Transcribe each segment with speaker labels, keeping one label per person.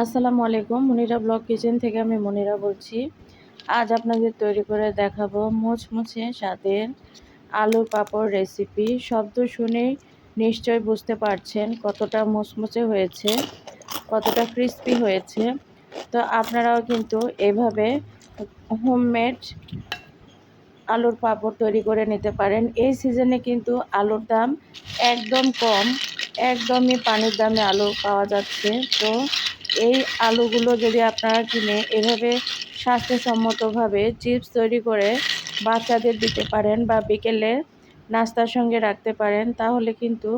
Speaker 1: আসসালামু আলাইকুম, Monira blog kitchen থেকে আমি মনিরা বলছি। আজ আপনাদের তৈরি করে দেখাবো মুচমুচে স্বাদের আলু পাঁপড় রেসিপি। শব্দ শুনেই নিশ্চয় বুঝতে পারছেন কতটা মুচমুচে হয়েছে, কতটা ক্রিস্পি হয়েছে। তো আপনারাও কিন্তু এভাবে হোমমেড আলুর পাঁপড় তৈরি করে নিতে পারেন। এই সিজনে কিন্তু আলুর দাম একদম কম, একদমই পানির দামে আলু পাওয়া যাচ্ছে। তো এই আলুগুলো যদি আপনারা কিনে এভাবে স্বাস্থ্যসম্মতভাবে চিপস তৈরি করে বাচ্চাদের দিতে পারেন বা বিকেলে নাস্তার সঙ্গে রাখতে পারেন, তাহলে কিন্তু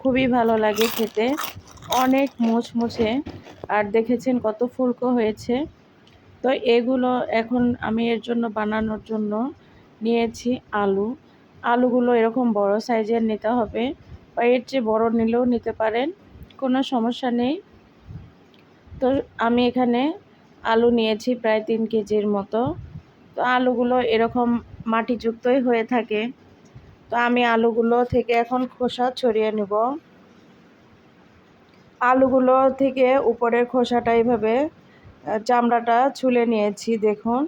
Speaker 1: খুবই ভালো লাগে খেতে। অনেক মুচমুচে। আর দেখেছেন কত ফুলকো হয়েছে। তো এগুলো এখন আমি এর জন্য বানানোর জন্য নিয়েছি আলু। আলুগুলো এরকম বড় সাইজের নিতে হবে। বা এর চেয়ে বড় নিলেও নিতে পারেন। কোনো সমস্যা নেই। তো আমি এখানে আলু নিয়েছি প্রায় তিন কেজির মতো। তো আলুগুলো এরকম মাটিযুক্তই হয়ে থাকে। তো আমি আলুগুলো থেকে এখন খোসা ছড়িয়ে নেব। আলুগুলো থেকে উপরের খোসাটা এইভাবে চামড়াটা ছুলে নিয়েছি, দেখুন।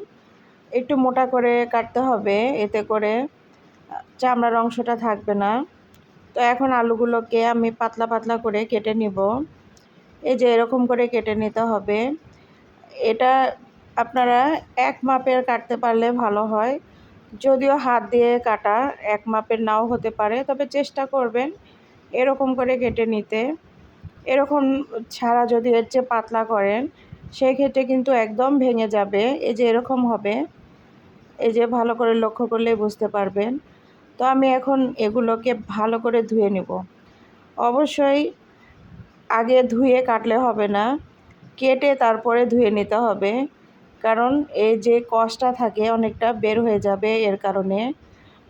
Speaker 1: একটু মোটা করে কাটতে হবে, এতে করে চামড়ার অংশটা থাকবে না। তো এখন আলুগুলোকে আমি পাতলা পাতলা করে কেটে নিব। এই যে এরকম করে কেটে নিতে হবে। এটা আপনারা এক মাপের কাটতে পারলে ভালো হয়। যদিও হাত দিয়ে কাটা এক মাপের নাও হতে পারে, তবে চেষ্টা করবেন এরকম করে কেটে নিতে। এরকম ছাড়া যদি এর চেয়ে পাতলা করেন সেই ক্ষেত্রে কিন্তু একদম ভেঙে যাবে। এই যে এরকম হবে, এই যে ভালো করে লক্ষ্য করলেই বুঝতে পারবেন। তো আমি এখন এগুলোকে ভালো করে ধুয়ে নেব। অবশ্যই আগে ধুয়ে কাটলে হবে না, কেটে তারপরে ধুয়ে নিতে হবে। কারণ এই যে কষটা থাকে অনেকটা বের হয়ে যাবে এর কারণে।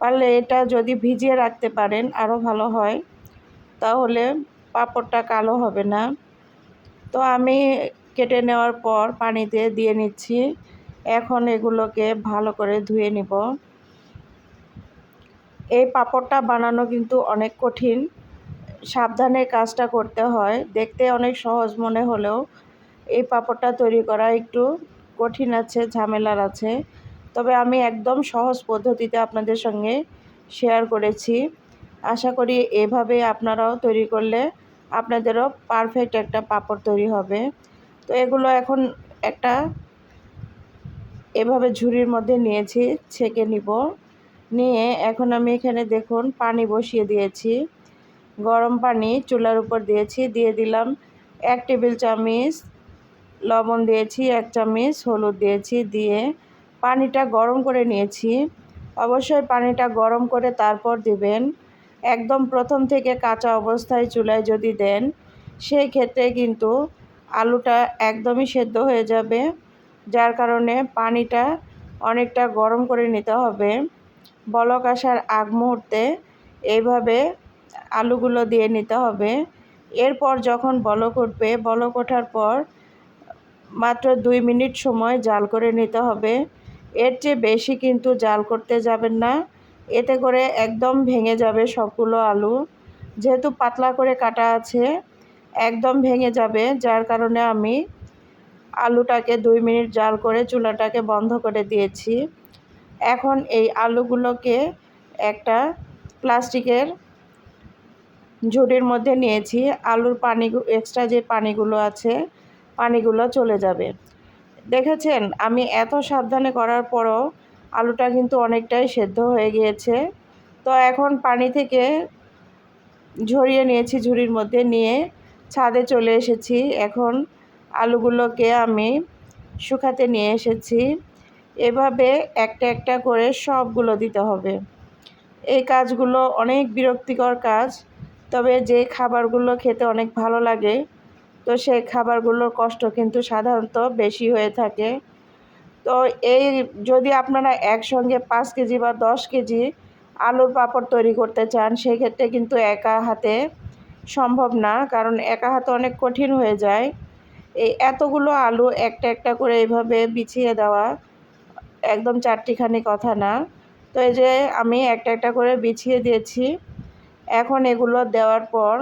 Speaker 1: পারলে এটা যদি ভিজিয়ে রাখতে পারেন আরও ভালো হয়, তাহলে পাঁপড়টা কালো হবে না। তো আমি কেটে নেওয়ার পর পানিতে দিয়ে নিচ্ছি। এখন এগুলোকে ভালো করে ধুয়ে নিব। এই পাঁপড়টা বানানো কিন্তু অনেক কঠিন। সাবধানে কাজটা করতে হয়। দেখতে অনেক সহজ মনে হলেও এই পাঁপড়টা তৈরি করা একটু কঠিন আছে, ঝামেলার আছে। তবে আমি একদম সহজ পদ্ধতিতে আপনাদের সঙ্গে শেয়ার করেছি। আশা করি এভাবে আপনারাও তৈরি করলে আপনাদেরও পারফেক্ট একটা পাঁপড় তৈরি হবে। তো এগুলো এখন একটা এভাবে ঝুড়ির মধ্যে নিয়েছি, ছেঁকে নিব। নিয়ে এখন আমি এখানে দেখুন, পানি বসিয়ে দিয়েছি। গরম পানি চুলার উপর দিয়েছি, দিয়ে দিলাম এক টেবিল চামচ লবণ দিয়েছি, এক চামচ হলুদ দিয়েছি, দিয়ে পানিটা গরম করে নিয়েছি। অবশ্যই পানিটা গরম করে তারপর দিবেন। একদম প্রথম থেকে কাঁচা অবস্থায় চুলায় যদি দেন, সেই ক্ষেত্রে কিন্তু আলুটা একদমই সেদ্ধ হয়ে যাবে, যার কারণে পানিটা অনেকটা গরম করে নিতে হবে। বলক আসার আগ মুহূর্তে এইভাবে আলুগুলো দিয়ে নিতে হবে। এরপর যখন বলক উঠবে, বলক ওঠার পর মাত্র দুই মিনিট সময় জাল করে নিতে হবে। এর চেয়ে বেশি কিন্তু জাল করতে যাবেন না। এতে করে একদম ভেঙে যাবে সবগুলো আলু। যেহেতু পাতলা করে কাটা আছে, একদম ভেঙে যাবে। যার কারণে আমি আলুটাকে দুই মিনিট জাল করে চুলাটাকে বন্ধ করে দিয়েছি। এখন এই আলুগুলোকে একটা প্লাস্টিকের ঝুড়ির মধ্যে নিয়েছি। আলুর পানি এক্সট্রা যে পানিগুলো আছে, পানিগুলো চলে যাবে। দেখেছেন? আমি এত সাবধানে করার পরও আলুটা কিন্তু অনেকটাই সেদ্ধ হয়ে গিয়েছে। তো এখন পানি থেকে ঝরিয়ে নিয়েছি ঝুড়ির মধ্যে নিয়ে ছাদে চলে এসেছি। এখন আলুগুলোকে আমি শুকাতে নিয়ে এসেছি। এভাবে একটা একটা করে সবগুলো দিতে হবে। এই কাজগুলো অনেক বিরক্তিকর কাজ। তবে যে খাবারগুলো খেতে অনেক ভালো লাগে, তো সেই খাবারগুলোর কষ্ট কিন্তু সাধারণত বেশি হয়ে থাকে। তো এই যদি আপনারা একসঙ্গে পাঁচ কেজি বা দশ কেজি আলুর পাঁপড় তৈরি করতে চান, সেক্ষেত্রে কিন্তু একা হাতে সম্ভব না, কারণ একা হাতে অনেক কঠিন হয়ে যায়। এই এতগুলো আলু একটা একটা করে এইভাবে বিছিয়ে দেওয়া একদম চারটিখানি কথা না। তো এই যে আমি একটা একটা করে বিছিয়ে দিয়েছি। এখন এগুলো দেওয়ার পর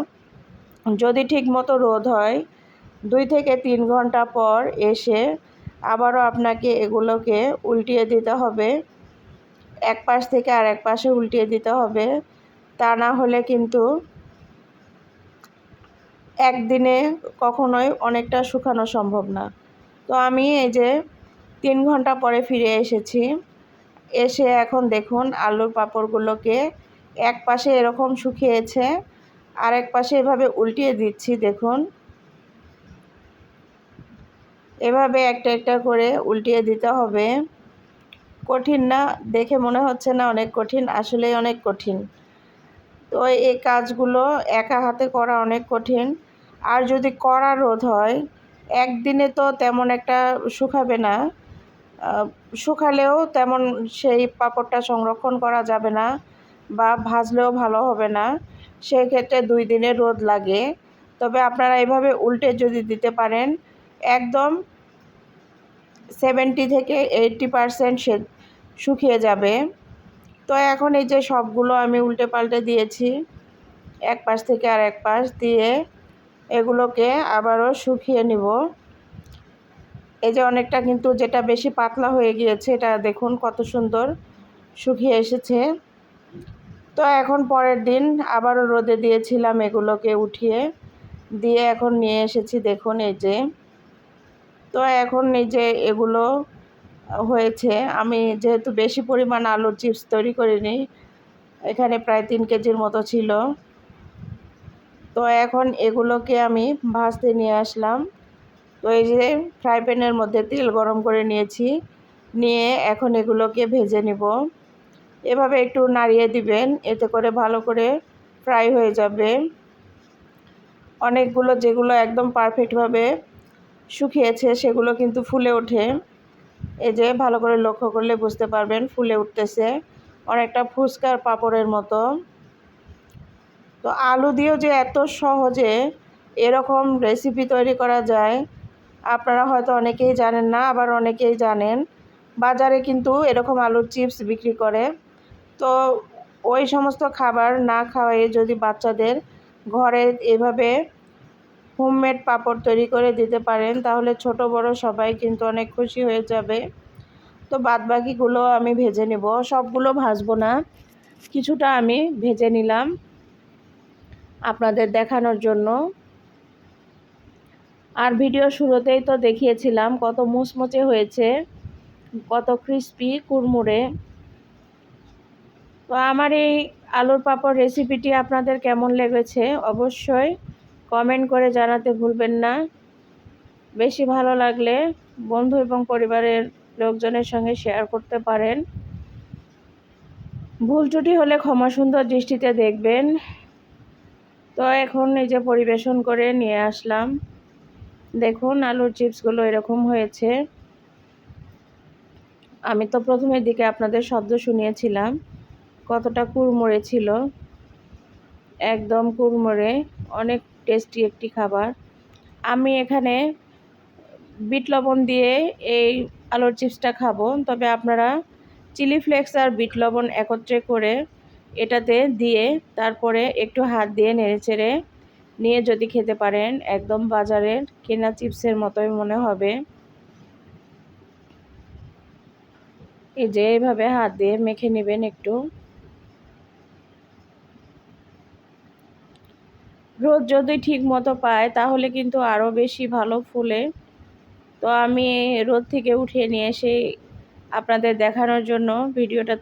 Speaker 1: যদি ঠিক মতো রোদ হয়, দুই থেকে তিন ঘণ্টা পর এসে আবারও আপনাকে এগুলোকে উল্টিয়ে দিতে হবে। এক পাশ থেকে আর এক পাশে উল্টিয়ে দিতে হবে। তা না হলে কিন্তু একদিনে কখনোই অনেকটা শুকানো সম্ভব না। তো আমি এই যে তিন ঘণ্টা পরে ফিরে এসেছি। এসে এখন দেখুন আলুর পাঁপড়গুলোকে এক পাশে এরকম শুকিয়েছে আর এক পাশে এভাবে উল্টিয়ে দিচ্ছি, দেখুন। এভাবে একটা একটা করে উল্টিয়ে দিতে হবে। কঠিন না, দেখে মনে হচ্ছে না অনেক কঠিন, আসলেই অনেক কঠিন। তো এই কাজগুলো একা হাতে করা অনেক কঠিন। আর যদি কড়া রোদ হয়, একদিনে তো তেমন একটা শুকাবে না। শুকালেও তেমন সেই পাঁপড়টা সংরক্ষণ করা যাবে না। বা ভাজলেও ভালো হবে না সেই ক্ষেত্রে দুই দিনের রোদ লাগে। তবে আপনারা এভাবে উল্টে যদি দিতে পারেন, একদম সেভেন্টি থেকে এইটটি পারসেন্ট সে শুকিয়ে যাবে। তো এখন এই যে সবগুলো আমি উল্টে পাল্টে দিয়েছি, এক পাশ থেকে আর এক পাশ দিয়ে এগুলোকে আবারও শুকিয়ে নিব। এই যে অনেকটা কিন্তু যেটা বেশি পাতলা হয়ে গিয়েছে, এটা দেখুন কত সুন্দর শুকিয়ে এসেছে। তো এখন পরের দিন আবারও রোদে দিয়েছিলাম এগুলোকে উঠিয়ে। দিয়ে এখন নিয়ে এসেছি দেখুন এই যে। তো এখন এই যে এগুলো হয়েছে। আমি যেহেতু বেশি পরিমাণ আলুর চিপস তৈরি করিনি, এখানে প্রায় তিন কেজির মতো ছিল। তো এখন এগুলোকে আমি ভাজতে নিয়ে আসলাম। তো এই যে ফ্রাই প্যানের মধ্যে তেল গরম করে নিয়েছি। নিয়ে এখন এগুলোকে ভেজে নিব। এভাবে একটু নাড়িয়ে দিবেন, এতে করে ভালো করে ফ্রাই হয়ে যাবে। অনেকগুলো যেগুলো একদম পারফেক্টভাবে শুকিয়েছে সেগুলো কিন্তু ফুলে ওঠে। এই যে ভালো করে লক্ষ্য করলে বুঝতে পারবেন ফুলে উঠতেছে। অনেকটা ফুচকার পাপড়ের মতো। তো আলু দিয়েও যে এত সহজে এরকম রেসিপি তৈরি করা যায়, আপনারা হয়তো অনেকেই জানেন না, আবার অনেকেই জানেন। বাজারে কিন্তু এরকম আলুর চিপস বিক্রি করে। তো ওই সমস্ত খাবার না খাওয়াই যদি বাচ্চাদের ঘরে এভাবে হোমমেড পাঁপড় তৈরি করে দিতে পারেন, তাহলে ছোট বড় সবাই কিন্তু অনেক খুশি হয়ে যাবে। তো বাদবাকিগুলো আমি ভেজে নেব। সবগুলো ভাজবো না। কিছুটা আমি ভেজে নিলাম আপনাদের দেখানোর জন্য। আর ভিডিও শুরুতেই তো দেখিয়েছিলাম কত মুচমুচে হয়েছে, কত ক্রিস্পি কুরমুড়ে তো আমার এই আলুর পাঁপড় রেসিপিটি আপনাদের কেমন লেগেছে অবশ্যই কমেন্ট করে জানাতে ভুলবেন না। বেশি ভালো লাগলে বন্ধু এবং পরিবারের লোকজনের সঙ্গে শেয়ার করতে পারেন। ভুল ত্রুটি হলে ক্ষমা সুন্দর দৃষ্টিতে দেখবেন। তো এখন এই যে পরিবেশন করে নিয়ে আসলাম। দেখুন আলুর চিপসগুলো এরকম হয়েছে। আমি তো প্রথমের দিকে আপনাদের শব্দ শুনিয়েছিলাম। কতটা কুড়মুড়ে ছিল? একদম কুড়মুড়ে, অনেক টেস্টি একটি খাবার। আমি এখানে বিট লবণ দিয়ে এই আলুর চিপসটা খাব। তবে আপনারা চিলি ফ্লেক্স আর বিট লবণ একত্রে করে এটাতে দিয়ে তারপরে একটু হাত দিয়ে নেড়ে চেড়ে নিয়ে যদি খেতে পারেন, একদম বাজারের কেনা চিপসের মতোই মনে হবে। এই যে এইভাবে হাত দিয়ে মেখে নেবেন একটু। রোদ যদি ঠিক মতো পায়, তাহলে কিন্তু আরও বেশি ভালো ফুলে। তো আমি রোদ থেকে উঠিয়ে নিয়ে এসে আপনাদের দেখানোর জন্য ভিডিওটা